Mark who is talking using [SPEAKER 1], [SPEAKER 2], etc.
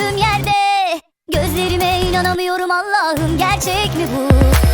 [SPEAKER 1] mısın yerde. Gözlerime inanamıyorum Allah'ım gerçek mi bu?